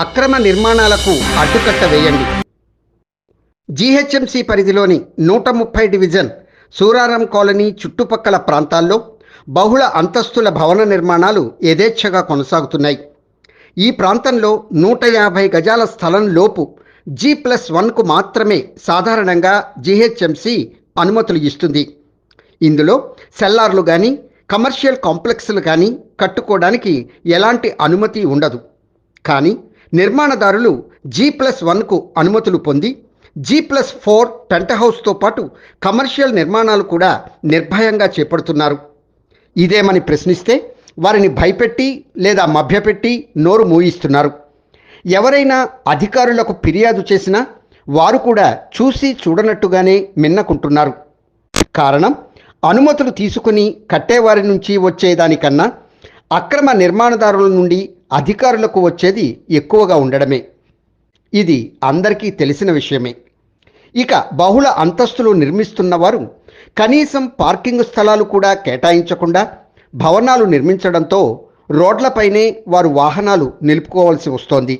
అక్రమ నిర్మాణాలకు అడ్డుకట్ట వేయండి. జీహెచ్ఎంసీ పరిధిలోని నూట ముప్పై డివిజన్ సూరారం కాలనీ చుట్టుపక్కల ప్రాంతాల్లో బహుళ అంతస్తుల భవన నిర్మాణాలు యథేచ్ఛగా కొనసాగుతున్నాయి. ఈ ప్రాంతంలో నూట యాభై గజాల స్థలం లోపు జీ ప్లస్ వన్కు మాత్రమే సాధారణంగా జీహెచ్ఎంసీ అనుమతులు ఇస్తుంది. ఇందులో సెల్లార్లు కానీ కమర్షియల్ కాంప్లెక్స్లు కానీ కట్టుకోవడానికి ఎలాంటి అనుమతి ఉండదు. కానీ నిర్మాణదారులు జీ ప్లస్ వన్కు అనుమతులు పొంది జీ ప్లస్ ఫోర్ పెంట్ హౌస్తో పాటు కమర్షియల్ నిర్మాణాలు కూడా నిర్భయంగా చేపడుతున్నారు. ఇదేమని ప్రశ్నిస్తే వారిని భయపెట్టి లేదా మభ్యపెట్టి నోరు మూయిస్తున్నారు. ఎవరైనా అధికారులకు ఫిర్యాదు చేసినా వారు కూడా చూసి చూడనట్టుగానే మిన్నకుంటున్నారు. కారణం అనుమతులు తీసుకుని కట్టేవారి నుంచి వచ్చేదానికన్నా అక్రమ నిర్మాణదారుల నుండి అధికారులకు వచ్చేది ఎక్కువగా ఉండడమే. ఇది అందరికీ తెలిసిన విషయమే. ఇక బహుళ అంతస్తులు నిర్మిస్తున్నవారు కనీసం పార్కింగ్ స్థలాలు కూడా కేటాయించకుండా భవనాలు నిర్మించడంతో రోడ్లపైనే వారు వాహనాలు నిలుపుకోవాల్సి వస్తోంది.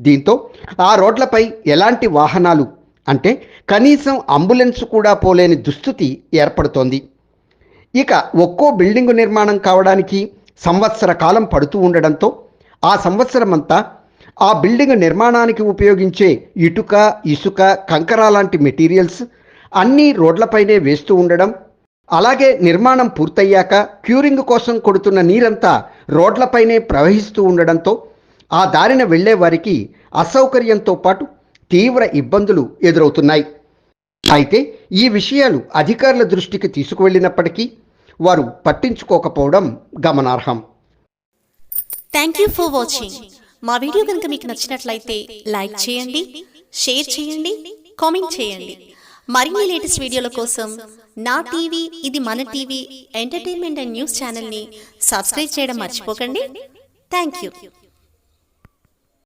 దీంతో ఆ రోడ్లపై ఎలాంటి వాహనాలు అంటే కనీసం అంబులెన్స్ కూడా పోలేని దుస్థితి ఏర్పడుతోంది. ఇక ఒక్కో బిల్డింగు నిర్మాణం కావడానికి సంవత్సర కాలం పడుతూ ఉండడంతో ఆ సంవత్సరమంతా ఆ బిల్డింగ్ నిర్మాణానికి ఉపయోగించే ఇటుక ఇసుక కంకర లాంటి మెటీరియల్స్ అన్నీ రోడ్లపైనే వేస్తూ ఉండడం అలాగే నిర్మాణం పూర్తయ్యాక క్యూరింగ్ కోసం కొడుతున్న నీరంతా రోడ్లపైనే ప్రవహిస్తూ ఉండడంతో ఆ దారిన వెళ్ళే వారికి అసౌకర్యంతో పాటు తీవ్ర ఇబ్బందులు ఎదురవుతున్నాయి. అయితే ఈ విషయాలు అధికారుల దృష్టికి తీసుకువెళ్ళినప్పటికీ వారు పట్టించుకోకపోవడం గమనార్హం. థ్యాంక్ యూ ఫర్ వాచింగ్ మా వీడియో కనుక మీకు నచ్చినట్లయితే లైక్ చేయండి షేర్ చేయండి కామెంట్ చేయండి. మరిన్ని లేటెస్ట్ వీడియోల కోసం నా టీవీ ఇది మన టీవీ ఎంటర్టైన్మెంట్ అండ్ న్యూస్ ఛానల్ని సబ్స్క్రైబ్ చేయడం మర్చిపోకండి. Thank you